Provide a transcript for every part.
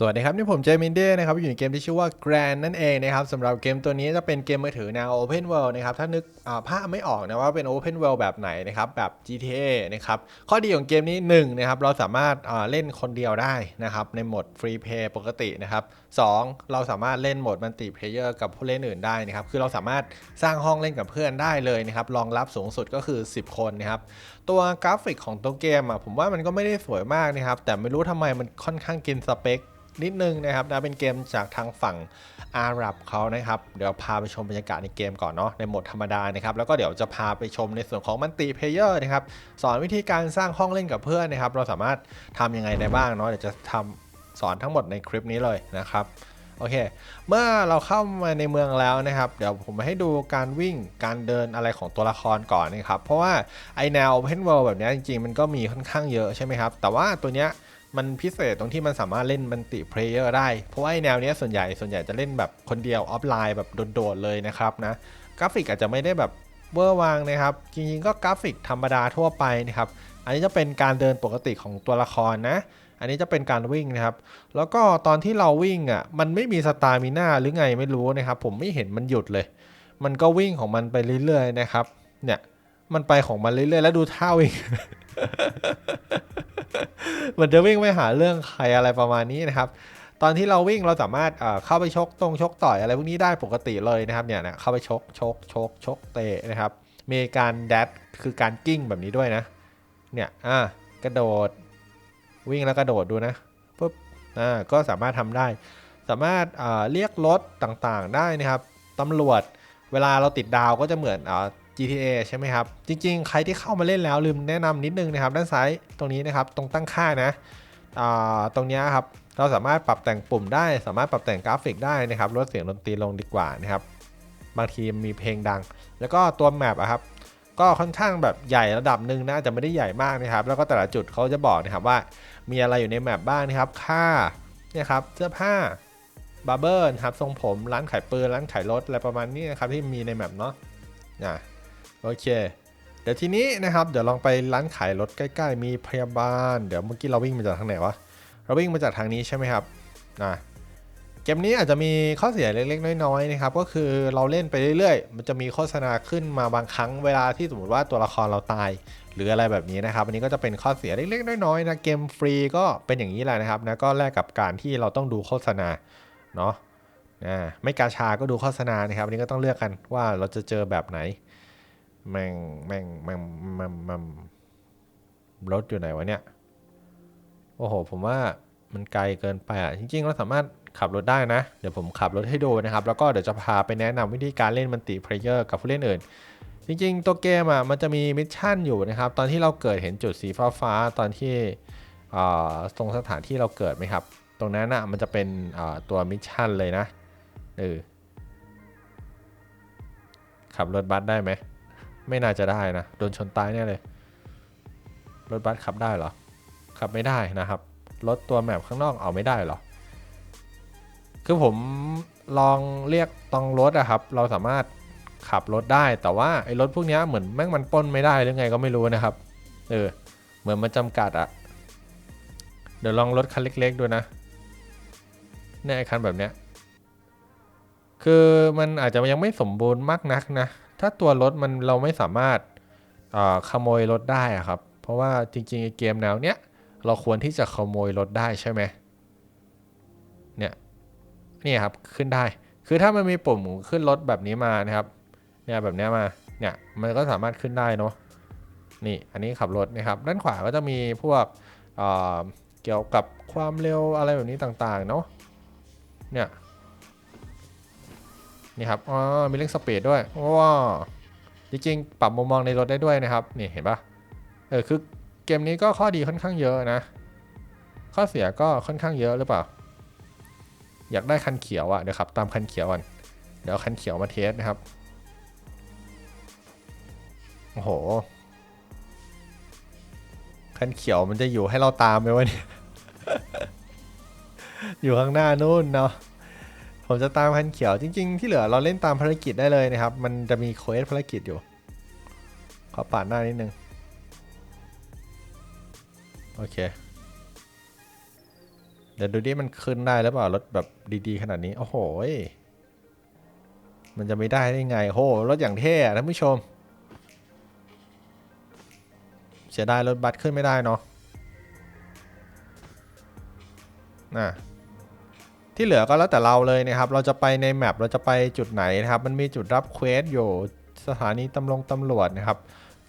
สวัสดีครับ นี่ผมเจมินเด้นะครับอยู่ในเกมที่ชื่อว่า Grand นั่นเองนะครับสำหรับเกมตัวนี้จะเป็นเกมมือถือแนว Open World นะครับถ้านึกภาพไม่ออกนะว่าเป็น Open World แบบไหนนะครับแบบ GTA นะครับข้อดีของเกมนี้1นะครับเราสามารถเล่นคนเดียวได้นะครับในโหมด Free Play ปกตินะครับ2เราสามารถเล่นโหมดมัลติเพลเยอร์กับผู้เล่นอื่นได้นะครับคือเราสามารถสร้างห้องเล่นกับเพื่อนได้เลยนะครับรองรับสูงสุดก็คือ 10 คนนะครับตัวกราฟิกของตัวเกมอะผมว่ามันก็ไม่ได้สวยมากนะครับแต่ไม่รู้ทำไมมันค่อนข้างกินสเปค นิดนึงนะครับนะเป็นเกมจากทางฝั่งอาหรับเขานะครับ เดี๋ยวพาไปชมบรรยากาศในเกมก่อนเนาะในโหมดธรรมดานะครับ แล้วก็เดี๋ยวจะพาไปชมในส่วนของมัลติเพเยอร์นะครับ สอนวิธีการสร้างห้องเล่นกับเพื่อนนะครับ เราสามารถทำยังไงได้บ้างเนาะเดี๋ยวจะทำสอนทั้งหมดในคลิปนี้เลยนะครับโอเค เมื่อเราเข้ามาในเมืองแล้วนะครับ เดี๋ยวผมมาให้ดูการวิ่ง การเดินอะไรของตัวละครก่อนนะครับ เพราะว่าไอแนว Open World แบบนี้จริงๆ มันก็มีค่อนข้างเยอะใช่ไหมครับ แต่ว่าตัวเนี้ย มันพิเศษตรงที่มันสามารถเล่นมัลติเพลเยอร์ได้ เพราะว่าไอแนวเนี้ยส่วนใหญ่ส่วนใหญ่จะเล่นแบบคนเดียวออฟไลน์แบบโดดๆเลยนะครับนะกราฟิกอาจจะไม่ได้แบบเวอร์วางนะครับ จริงๆก็กราฟิกธรรมดาทั่วไปนะครับ อันนี้จะเป็นการเดินปกติของตัวละครนะ อันนี้จะเป็นการวิ่งนะครับ แล้วก็ตอนที่เราวิ่งอะมันไม่มีสตามิน่าหรือไงไม่รู้นะครับ ผมไม่เห็นมันหยุดเลย มันก็วิ่งของมันไปเรื่อยๆนะครับ เนี่ยมันไปของมันเรื่อยๆ แล้วดูท่าวิ่ง หมันจะวิ่งไปหาเรื่องใครอะไรประมาณนี้นะครับ ตอนที่เราวิ่งเราสามารถเข้าไปชกตรงชกต่อยอะไรพวกนี้ได้ปกติเลยนะครับเนี่ยนะเข้าไปชกชกชกชกเตะนะครับ มีการแดดคือการกิ้งแบบนี้ด้วยนะ เนี่ยอ่ากระโดดวิ่งแล้วกระโดดดูนะปุ๊บอ่าก็สามารถทำได้ สามารถเรียกรถต่างๆได้นะครับตำรวจเวลาเราติดดาวก็จะเหมือนอ่า GTA ใช่ไหมครับ จริงๆ ใครที่เข้ามาเล่นแล้วลืมแนะนำนิดนึงนะครับ ด้านซ้ายตรงนี้นะครับ ตรงตั้งค่านะตรงนี้ครับ เราสามารถปรับแต่งปุ่มได้ สามารถปรับแต่งกราฟิกได้นะครับ ลดเสียงดนตรีลงดีกว่านะครับ บางทีมีเพลงดัง แล้วก็ตัวแมปอะครับ ก็ค่อนข้างแบบใหญ่ระดับหนึ่งนะจะไม่ได้ใหญ่มากนะครับ แล้วก็แต่ละจุดเขาจะบอกนะครับว่า มีอะไรอยู่ในแมปบ้างนะครับ ค่าเนี่ยครับ เสื้อผ้าบาร์เบอร์ครับ ทรงผม ร้านขายปืน ร้านขายรถ อะไรประมาณนี้นะครับที่มีในแมปเนาะอะ โอเค เดี๋ยวทีนี้นะครับ เดี๋ยวลองไปร้านขายรถใกล้ๆ มีพยาบาล เดี๋ยวเมื่อกี้เราวิ่งมาจากทางไหนวะ เราวิ่งมาจากทางนี้ใช่ไหมครับอะเกมนี้อาจจะมีข้อเสียเล็กๆ น้อยๆนะครับ ก็คือเราเล่นไปเรื่อยๆ มันจะมีโฆษณาขึ้นมาบางครั้งเวลาที่สมมติว่าตัวละครเราตาย หรืออะไรแบบนี้นะครับ อันนี้ก็จะเป็นข้อเสียเล็กๆ น้อยๆนะ เกมฟรีก็เป็นอย่างนี้แหละนะครับนะ ก็แลกกับการที่เราต้องดูโฆษณาเนาะไม่กาชาก็ดูโฆษณานะครับ อันนี้ก็ต้องเลือกกันว่าเราจะเจอแบบไหน แม่งแม่งแม่งแม่งแม่งรถอยู่ไหนวะเนี่ย โอ้โห ผมว่ามันไกลเกินไปอะ จริง ๆ เราสามารถขับรถได้นะ เดี๋ยวผมขับรถให้ดูนะครับ แล้วก็เดี๋ยวจะพาไปแนะนำวิธีการเล่นมันติเพลเยอร์กับผู้เล่นอื่น จริง ๆ ตัวเกมอะมันจะมีมิชชั่นอยู่นะครับ ตอนที่เราเกิดเห็นจุดสีฟ้าๆตอนที่ตรงสถานที่เราเกิดไหมครับ ตรงนั้นอะมันจะเป็นตัวมิชชั่นเลยนะเออขับรถบัสได้ไหม ไม่น่าจะได้นะ โดนชนตายแน่เลย รถบัสขับได้เหรอ ขับไม่ได้นะครับ รถตัวแมพข้างนอกเอาไม่ได้เหรอ คือผมลองเรียกตองรถอะครับ เราสามารถขับรถได้ แต่ว่าไอ้รถพวกนี้เหมือนแม่งมันป้นไม่ได้หรือไงก็ไม่รู้นะครับ เออ เหมือนมันจำกัดอะเดี๋ยวลองรถคันเล็ก ๆดูนะเนี่ยไอ้คันแบบเนี้ยคือมันอาจจะยังไม่สมบูรณ์มากนักนะ ถ้าตัวรถมันเราไม่สามารถขโมยรถได้อะครับ เพราะว่าจริงๆเกมแนวเนี้ยเราควรที่จะขโมยรถได้ใช่ไหมเนี่ยนี่ครับขึ้นได้ คือถ้ามันมีปุ่มขึ้นรถแบบนี้มานะครับ เนี่ยแบบเนี้ยมา เนี่ยมันก็สามารถขึ้นได้เนาะ นี่อันนี้ขับรถนะครับ ด้านขวาก็จะมีพวกเเกี่ยวกับความเร็วอะไรแบบนี้ต่างๆเนาะ เนี่ย นี่ครับอ๋อมีเรื่องสปีดด้วยว้าวจริงๆ ปรับมุมมองในรถได้ด้วยนะครับ นี่เห็นปะเออคือเกมนี้ก็ข้อดีค่อนข้างเยอะนะ ข้อเสียก็ค่อนข้างเยอะหรือเปล่า อยากได้คันเขียวอะ่ะเดี๋ยวขับตามคันเขียวก่อน เดี๋ยวคันเขียวมาเทสนะครับ โอ้โห คันเขียวมันจะอยู่ให้เราตามไหมวะเนี่ย อยู่ข้างหน้านู่นเนาะ ผมจะตามคันเขียวจริง ๆ ที่เหลือเราเล่นตามภารกิจได้เลยนะครับ มันจะมีเควสภารกิจอยู่ ขอปาดหน้านิดนึง โอเค เดี๋ยวดูดิมันขึ้นได้หรือเปล่ารถแบบดีๆ ขนาดนี้ โอ้โหมันจะไม่ได้ได้ไงโอ้โหรถอย่างเท่อะท่านผู้ชม เสียดายรถบัสขึ้นไม่ได้เนาะน่ะ ที่เหลือก็แล้วแต่เราเลยนะครับ เราจะไปในแมปเราจะไปจุดไหนนะครับ มันมีจุดรับเควสอยู่สถานีตำรวจตำรวจนะครับ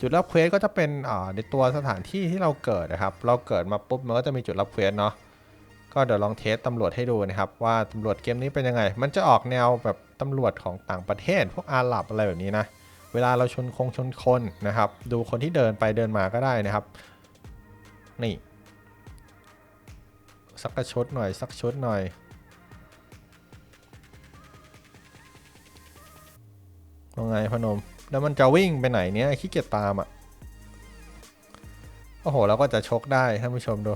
จุดรับเควสก็จะเป็นในตัวสถานที่ที่เราเกิดนะครับ เราเกิดมาปุ๊บมันก็จะมีจุดรับเควสเนาะ ก็เดี๋ยวลองเทสตำรวจให้ดูนะครับว่าตำรวจเกมนี้เป็นยังไง มันจะออกแนวแบบตำรวจของต่างประเทศ พวกอาหรับอะไรแบบนี้นะ เวลาเราชนคงชนคนนะครับ ดูคนที่เดินไปเดินมาก็ได้นะครับ นี่สักชุดหน่อยสักชุดหน่อย ว่าไงพนม แล้วมันจะวิ่งไปไหนเนี้ยขี้เกียจตามอะ โอ้โห เราก็จะชกได้ท่านผู้ชมดู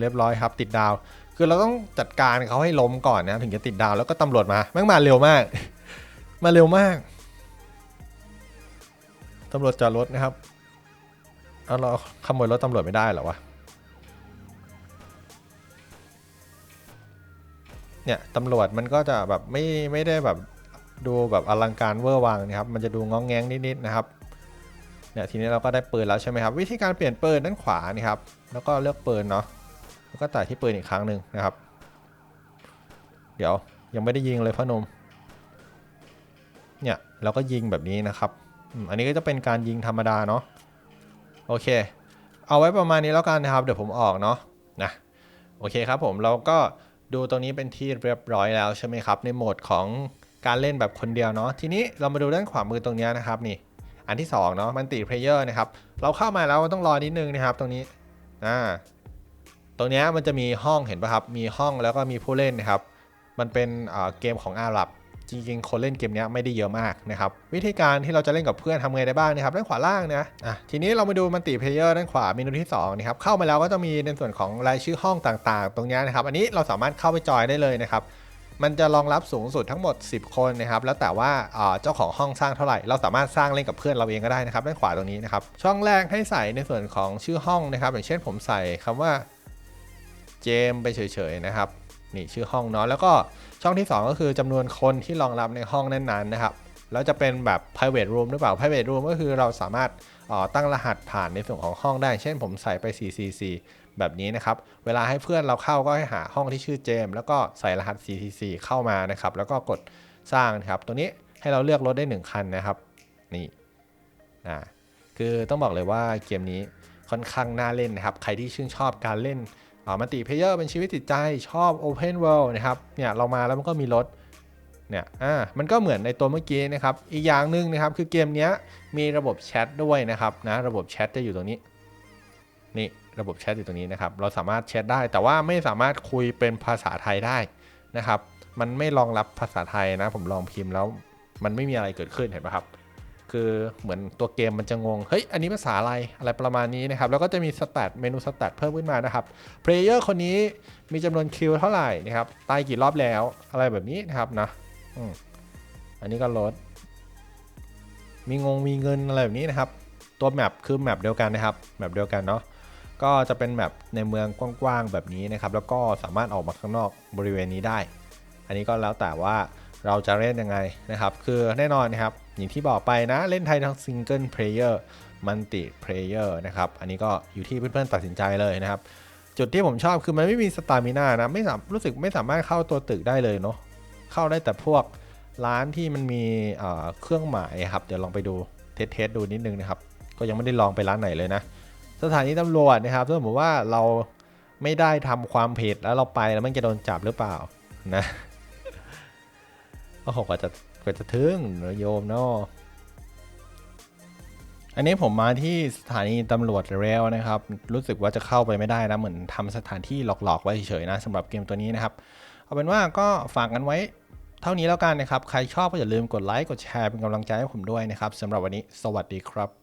เรียบร้อยครับติดดาว คือเราต้องจัดการเขาให้ล้มก่อนนะ ถึงจะติดดาวแล้วก็ตำรวจมาแม่งมาเร็วมาก มาเร็วมากตำรวจจอดรถนะครับเอาเราขโมยรถตำรวจไม่ได้หรอวะเนี่ยตำรวจมันก็จะแบบไม่ไม่ได้แบบ ดูแบบอลังการเวอร์วังนะครับ มันจะดูง้องแงงนิดๆนะครับ เนี่ยทีนี้เราก็ได้ปืนแล้วใช่ไหมครับ วิธีการเปลี่ยนปืนด้านขวานี่ครับ แล้วก็เลือกปืนเนาะ แล้วก็ตัดที่ปืนอีกครั้งหนึ่งนะครับ เดี๋ยวยังไม่ได้ยิงเลยพ่อหนมเนี่ยเราก็ยิงแบบนี้นะครับ อันนี้ก็จะเป็นการยิงธรรมดาเนาะ โอเค เอาไว้ประมาณนี้แล้วกันนะครับ เดี๋ยวผมออกเนาะ นะ โอเคครับผมเราก็ดูตรงนี้เป็นที่เรียบร้อยแล้วใช่ไหมครับ ในโหมดของ การเล่นแบบคนเดียวเนาะทีนี้เรามาดูด้านขวามือตรงนี้นะครับนี่ อันที่สองเนาะมันติเพลเยอร์นะครับเราเข้ามาแล้วต้องรอนิดนึงนะครับ ตรงนี้อ่าตรงนี้มันจะมีห้องเห็นป่ะครับมีห้องแล้วก็มีผู้เล่นนะครับมันเป็นเกมของอาหรับจริงๆ คนเล่นเกมนี้ไม่ได้เยอะมากนะครับวิธีการที่เราจะเล่นกับเพื่อนทำไงได้บ้างนะครับด้านขวาล่างนะอะทีนี้เรามาดูมันติเพลเยอร์ด้านขวาเมนูที่2นะครับเข้ามาแล้วก็จะมีในส่วนของรายชื่อห้องต่างๆ ตรงนี้นะครับ อันนี้เราสามารถเข้าไปจอยได้เลยนะครับ มันจะรองรับสูงสุดทั้งหมด 10 คนนะครับแล้วแต่ว่าเจ้าของห้องสร้างเท่าไหร่ เราสามารถสร้างเล่นกับเพื่อนเราเองก็ได้นะครับด้านขวาตรงนี้นะครับช่องแรกให้ใส่ในส่วนของชื่อห้องนะครับ อย่างเช่นผมใส่คำว่าเจมไปเฉยๆนะครับนี่ชื่อห้องเนาะแล้วก็ช่องที่ 2 ก็คือจำนวนคนที่รองรับในห้องนั้นๆนะครับแล้วจะเป็นแบบ private room หรือเปล่า private room ก็คือเราสามารถตั้งรหัสผ่านในส่วนของห้องได้ เช่นผมใส่ไป 444 แบบนี้นะครับ เวลาให้เพื่อนเราเข้าก็ให้หาห้องที่ชื่อเจม แล้วก็ใส่รหัส444เข้ามานะครับ แล้วก็กดสร้างนะครับ ตัวนี้ให้เราเลือกรถได้ 1 คันนะครับ นี่อ่าคือต้องบอกเลยว่าเกมนี้ค่อนข้างน่าเล่นนะครับ ใครที่ชื่นชอบการเล่นอ่ามัลติเพเยอร์เป็นชีวิตจิตใจชอบ Open World นะครับ เนี่ยเรามาแล้วมันก็มีรถ เนี่ย อ่า มันก็เหมือนในตัวเมื่อกี้นะครับ อีกอย่างหนึ่งนะครับ คือเกมนี้มีระบบแชทด้วยนะครับ นะ ระบบแชทจะอยู่ตรงนี้ นี่ ระบบแชทอยู่ตรงนี้นะครับ เราสามารถแชทได้ แต่ว่าไม่สามารถคุยเป็นภาษาไทยได้นะครับ มันไม่รองรับภาษาไทยนะ ผมลองพิมพ์แล้วมันไม่มีอะไรเกิดขึ้นเห็นไหมครับ คือเหมือนตัวเกมมันจะงง เฮ้ย อันนี้ภาษาอะไร อะไรประมาณนี้นะครับ แล้วก็จะมีสแตทเมนูสแตทเพิ่มขึ้นมานะครับ เพลเยอร์คนนี้มีจำนวนคิวเท่าไหร่นะครับ ตายกี่รอบแล้ว อะไรแบบนี้นะครับนะอืมอันนี้ก็ลด มีงงมีเงินอะไรแบบนี้นะครับ ตัวแมปคือแมปเดียวกันนะครับ แมปเดียวกันเนาะ ก็จะเป็นแมปในเมืองกว้างๆแบบนี้นะครับ แล้วก็สามารถออกมาข้างนอกบริเวณนี้ได้ อันนี้ก็แล้วแต่ว่าเราจะเล่นยังไงนะครับ คือแน่นอนนะครับ อย่างที่บอกไปนะ เล่นไทยทั้งซิงเกิลเพลเยอร์มัลติเพลเยอร์นะครับ อันนี้ก็อยู่ที่เพื่อนๆตัดสินใจเลยนะครับ จุดที่ผมชอบคือมันไม่มีสตามิน่านะ ไม่สามรู้สึกไม่สามารถเข้าตัวตึกได้เลยเนาะ เข้าได้แต่พวกร้านที่มันมีเอ่อเครื่องหมายครับ เดี๋ยวลองไปดูเทสๆดูนิดนึงนะครับ ก็ยังไม่ได้ลองไปร้านไหนเลยนะ สถานีตำรวจนะครับถ้าสมมติว่าเราไม่ได้ทำความผิดแล้วเราไปแล้วมันจะโดนจับหรือเปล่านะโอ้โหกว่าจะกว่าจะถึงโยมเนาะอันนี้ผมมาที่สถานีตำรวจแล้วนะครับ รู้สึกว่าจะเข้าไปไม่ได้นะเหมือนทำสถานที่หลอกๆไว้เฉยๆนะสำหรับเกมตัวนี้นะครับ เอาเป็นว่าก็ฝากกันไว้เท่านี้แล้วกันนะครับ ใครชอบก็อย่าลืมกดไลค์กดแชร์เป็นกำลังใจให้ผมด้วยนะครับสำหรับวันนี้สวัสดีครับ